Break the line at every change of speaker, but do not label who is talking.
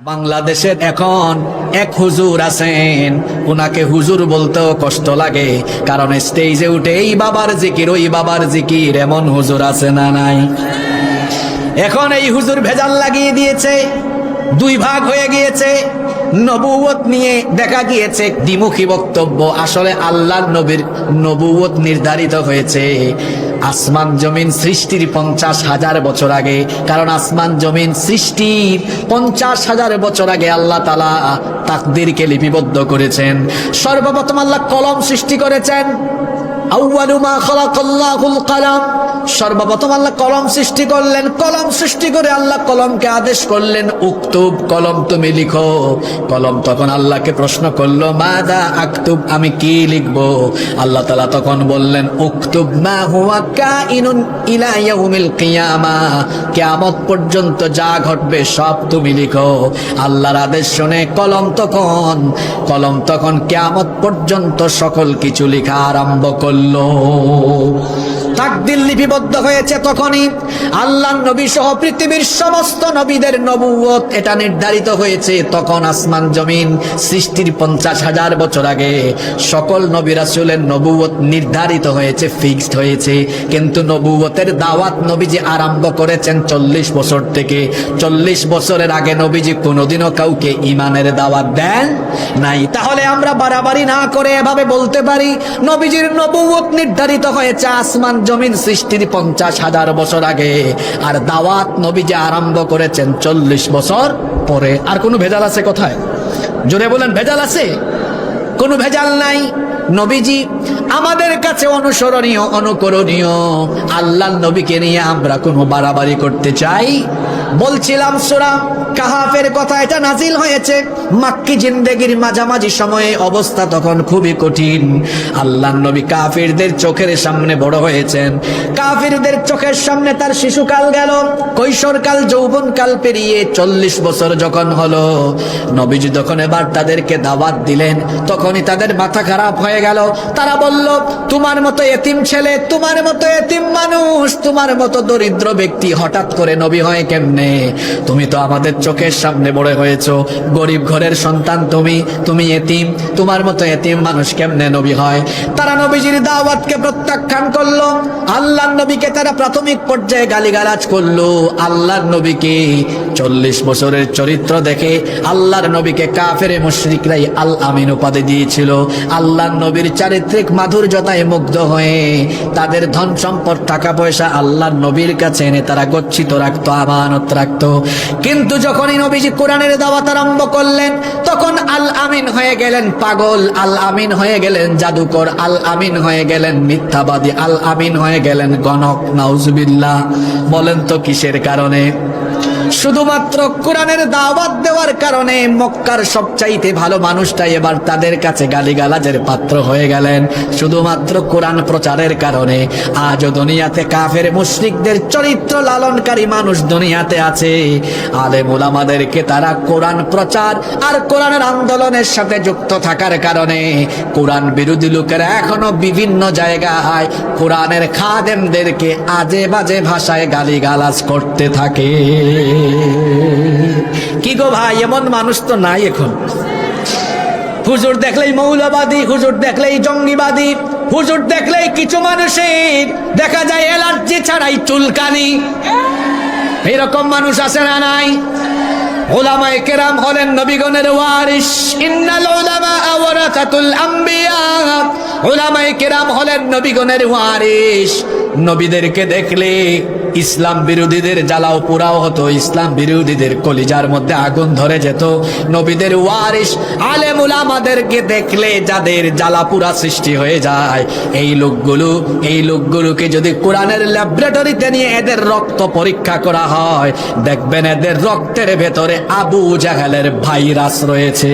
বাংলাদেশের এখন এক হুজুর আছেন। ওনাকে হুজুর বলতেও কষ্ট লাগে, কারণ স্টেজে উঠে এই বাবার জিকির, ওই বাবার জিকির এমন হুজুর আছে না নাই? এখন এই হুজুর ভেজাল লাগিয়ে দিয়েছে, দুই ভাগ হয়ে গিয়েছে নবুয়ত নিয়ে দেখা গিয়েছে, দ্বিমুখী বক্তব্য। আসলে আল্লাহ নবীর নবুয়ত নির্ধারিত হয়েছে। আসমান জমিন সৃষ্টির পঞ্চাশ হাজার বছর আগে। কারণ আসমান জমিন সৃষ্টির পঞ্চাশ হাজার বছর আগে আল্লাহ তালা তাকদিরকে লিপিবদ্ধ করেছেন। সর্বপ্রথম আল্লাহ কলম সৃষ্টি করেছেন। সর্বপ্রথম আল্লাহ কলম সৃষ্টি করলেন, কলম সৃষ্টি করে আল্লাহ কলমকে আদেশ করলেন, উক্তুব কলম তুমি লিখো। কলম তখন আল্লাহকে প্রশ্ন করল, মাদা আক্তুব, আমি কি লিখব? আল্লাহ তালা তখন বললেন, উক্তুব মা হুয়া কাইনুন ইলা ইয়াউমিল কিয়ামা। কিয়ামত পর্যন্ত যা ঘটবে সব তুমি লিখো। আল্লাহর আদেশ শুনে কলম তখন কলম তখন কিয়ামত পর্যন্ত সকল কিছু লেখা আরম্ভ করল। وسلم তাকদির লিপিবদ্ধ হয়েছে তখনই আল্লাহ নবী সহ পৃথিবীর সমস্ত নবীদের নবুয়ত এটা নির্ধারিত হয়েছে। তখন আসমান জমিন সৃষ্টির পঞ্চাশ হাজার বছর আগে সকল নবী রাসূলের নবুয়ত নির্ধারিত হয়েছে ফিক্সড হয়েছে। কিন্তু নবুয়তের দাওয়াত নবীজি আরম্ভ করেছেন চল্লিশ বছর থেকে। চল্লিশ বছরের আগে নবীজি কোনোদিনও কাউকে ইমানের দাওয়াত দেন নাই। তাহলে আমরা বাড়াবাড়ি না করে এভাবে বলতে পারি, নবীজির নবুয়ত নির্ধারিত হয়েছে, আসমান জমিন সৃষ্টির পঞ্চাশ হাজার বছর আগে, আর দাওয়াত নবীজি আরম্ভ করেছেন চল্লিশ বছর পরে। আর কোনো ভেজাল আছে কোথায়? জোরে বলেন, ভেজাল আছে? কোনো ভেজাল নাই? নবীজি, আমাদের কাছে অনুসরণীয়, অনুকরণীয়। আল্লাহ নবীকে নিয়ে আমরা কোনো বাড়াবাড়ি করতে চাই? বলছিলাম, সোরা কাহাফের কথা, এটা নাজিল হয়েছে। মাক্কি জিন্দেগির মাঝামাঝি সময়ে অবস্থা তখন খুবই কঠিন। আল্লাহ নবী কাফিরদের চোখের সামনে বড় হয়েছেন। কাফিরদের চোখের সামনে তার শিশুকাল গেল। কৈশোরকাল, যৌবনকাল পেরিয়ে চল্লিশ বছর যখন হলো। নবীজি যখন এবার তাদেরকে দাওয়াত দিলেন। তখনই তাদের মাথা খারাপ হয়ে গেল। তারা বলল, তোমার মতো এতিম ছেলে, তোমার মতো এতিম মানুষ, তোমার মতো দরিদ্র ব্যক্তি হঠাৎ করে নবী হয় কেমনে? তুমি তো আমাদের চোখের সামনে বড় হয়েছো। গরিব ঘরের সন্তান তুমি তুমি এতিম, তোমার মতো এতিম মানুষ কেমনে নবী হয়? তারা নবীজির দাওয়াতকে প্রত্যাখ্যান করল আল্লাহ নবীকে তারা প্রাথমিক পর্যায়ে গালিগালাজ করল। আল্লাহর নবীকে চল্লিশ বছরের চরিত্র দেখে আল্লাহর নবীকে কাফের মুশরিকরাই আল আমিন উপাধি দিয়েছিল। আল্লাহর নবীর চারিত্রিক মাধুর্যতায় মুগ্ধ হয়ে তাদের ধন সম্পদ, টাকা পয়সা আল্লাহর নবীর কাছে এনে তারা গচ্ছিত রাখতো। আমানত রাখতো। কিন্তু যখনই নবীজি কোরআনের দাওয়াত আরম্ভ করলেন, তখন আল আমিন হয়ে গেলেন পাগল আল আমিন হয়ে গেলেন জাদুকর আল আমিন হয়ে গেলেন মিথ্যাবাদী আল আমিন হয়ে গেলেন গণক। নাউজবিল্লা বলেন তো কিসের কারণে? শুধুমাত্র কোরআনের দাওয়াত দেওয়ার কারণে মক্কার সবচাইতে ভালো মানুষটাই এবার তাদের কাছে গালিগালাজের পাত্র হয়ে গেলেন। শুধুমাত্র কোরআন প্রচারের কারণে। আজও দুনিয়াতে কাফের মুশরিকদের চরিত্র লালনকারী মানুষ দুনিয়াতে আছে। আলেম ওলামাদেরকে তারা কোরআন প্রচার আর কোরআনের আন্দোলনের সাথে যুক্ত থাকার কারণে কোরআন বিরোধী লোকেরা এখনও বিভিন্ন জায়গায় কোরআনের খাদেমদেরকে আজে বাজে ভাষায় গালিগালাজ করতে থাকে। ভাই, এমন মানুষ তো নাই এখন। হুজুর দেখলেই মৌলবাদী, হুজুর দেখলেই জঙ্গিবাদী, হুজুর দেখলেই কিছু মানুষের, দেখা যায় অ্যালার্জি ছাড়াই চুলকানি। এরকম মানুষ আছে না নাই? ওলামায়ে কেরাম হলেন নবীগণের ওয়ারিস ওলামায়ে কেরাম হলেন নবীগণের ওয়ারিস নবীদেরকে দেখলে ইসলাম বিরোধীদের জ্বালাও পোড়াও হতো, ইসলাম বিরোধীদের কলিজার মধ্যে আগুন ধরে যেত। নবীদের ওয়ারিস আলেম উলামাদেরকে দেখলে যাদের জ্বালা পোড়া সৃষ্টি হয়ে যায়। এই লোকগুলো, এই লোকগুলোকে যদি কোরআনের ল্যাবরেটরিতে নিয়ে এদের রক্ত পরীক্ষা করা হয়, দেখবেন এদের রক্তের ভেতরে আবু জাহেলের ভাইরাস রয়েছে।